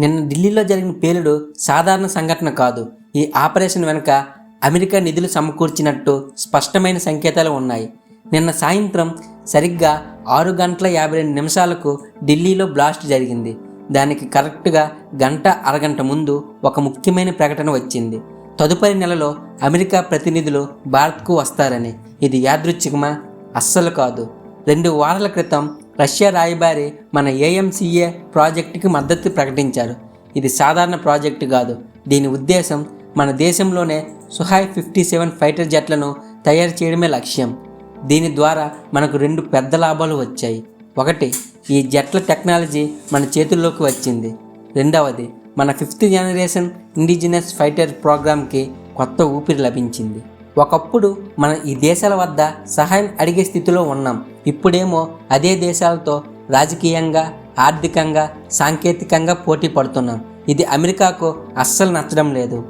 నిన్న ఢిల్లీలో జరిగిన పేలుడు సాధారణ సంఘటన కాదు. ఈ ఆపరేషన్ వెనుక అమెరికా నిధులు సమకూర్చినట్టు స్పష్టమైన సంకేతాలు ఉన్నాయి. నిన్న సాయంత్రం సరిగ్గా ఆరు గంటల యాభై రెండు నిమిషాలకు ఢిల్లీలో బ్లాస్ట్ జరిగింది. దానికి కరెక్ట్గా గంట అరగంట ముందు ఒక ముఖ్యమైన ప్రకటన వచ్చింది. తదుపరి నెలలో అమెరికా ప్రతినిధులు భారత్కు వస్తారని. ఇది యాదృచ్ఛికమా? అస్సలు కాదు. రెండు వారాల క్రితం రష్యా రాయబారి మన ఏఎంసీఏ ప్రాజెక్టుకి మద్దతు ప్రకటించారు. ఇది సాధారణ ప్రాజెక్టు కాదు. దీని ఉద్దేశం మన దేశంలోనే సుహాయ్ ఫిఫ్టీ సెవెన్ ఫైటర్ జెట్లను తయారు చేయడమే లక్ష్యం. దీని ద్వారా మనకు రెండు పెద్ద లాభాలు వచ్చాయి. ఒకటి ఈ జెట్ల టెక్నాలజీ మన చేతుల్లోకి వచ్చింది. రెండవది మన ఫిఫ్త్ జనరేషన్ ఇండిజినస్ ఫైటర్ ప్రోగ్రామ్కి కొత్త ఊపిరి లభించింది. ఒకప్పుడు మనం ఈ దేశాల వద్ద సహాయం అడిగే స్థితిలో ఉన్నాం. ఇప్పుడేమో అదే దేశాలతో రాజకీయంగా ఆర్థికంగా సాంకేతికంగా పోటీ పడుతున్నాం. ఇది అమెరికాకు అస్సలు నచ్చడం లేదు.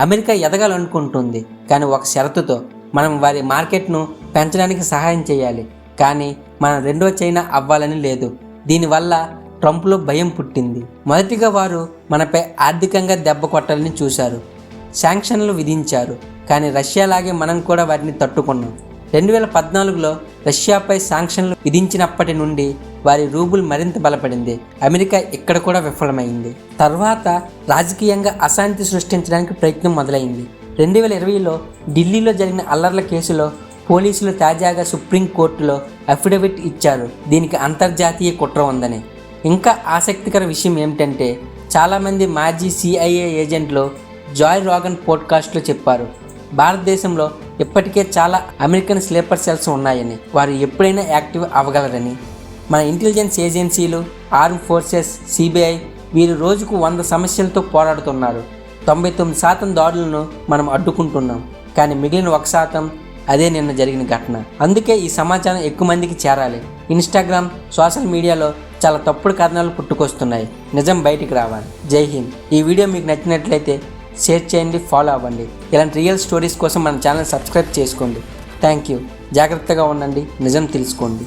అమెరికా ఎదగాలనుకుంటుంది కానీ ఒక షరతుతో మనం వారి మార్కెట్ను పెంచడానికి సహాయం చేయాలి. కానీ మనం రెండో చైనా అవ్వాలని లేదు. దీనివల్ల ట్రంప్లో భయం పుట్టింది. మొదటిగా వారు మనపై ఆర్థికంగా దెబ్బ కొట్టాలని చూశారు. శాంక్షన్లు విధించారు. కానీ రష్యాలాగే మనం కూడా వాటిని తట్టుకున్నాం. రెండు వేల పద్నాలుగులో రష్యాపై శాంక్షన్లు విధించినప్పటి నుండి వారి రూబుల్ మరింత బలపడింది. అమెరికా ఇక్కడ కూడా విఫలమైంది. తర్వాత రాజకీయంగా అశాంతి సృష్టించడానికి ప్రయత్నం మొదలైంది. రెండు వేల ఇరవైలో ఢిల్లీలో జరిగిన అల్లర్ల కేసులో పోలీసులు తాజాగా సుప్రీంకోర్టులో అఫిడవిట్ ఇచ్చారు. దీనికి అంతర్జాతీయ కుట్ర ఉందని. ఇంకా ఆసక్తికర విషయం ఏమిటంటే చాలామంది మాజీ సిఐఏ ఏజెంట్లు జాయ్ రాగన్ పోడ్కాస్ట్లో చెప్పారు. భారతదేశంలో ఇప్పటికే చాలా అమెరికన్ స్లీపర్ సెల్స్ ఉన్నాయని వారు ఎప్పుడైనా యాక్టివ్ అవ్వగలరని. మన ఇంటెలిజెన్స్ ఏజెన్సీలు ఆర్మ్ ఫోర్సెస్ సిబిఐ వీరు రోజుకు వంద సమస్యలతో పోరాడుతున్నారు. తొంభై తొమ్మిది శాతం దాడులను మనం అడ్డుకుంటున్నాం. కానీ మిగిలిన ఒక శాతం అదే నిన్న జరిగిన ఘటన. అందుకే ఈ సమాచారం ఎక్కువ మందికి చేరాలి. ఇన్స్టాగ్రామ్ సోషల్ మీడియాలో చాలా తప్పుడు కథనాలు పుట్టుకొస్తున్నాయి. నిజం బయటికి రావాలి. జై హింద్. ఈ వీడియో మీకు నచ్చినట్లయితే షేర్ చేయండి ఫాలో అవ్వండి. ఇలాంటి రియల్ స్టోరీస్ కోసం మన ఛానల్ సబ్స్క్రైబ్ చేసుకోండి. థ్యాంక్ యూ జాగ్రత్తగా ఉండండి. నిజం తెలుసుకోండి.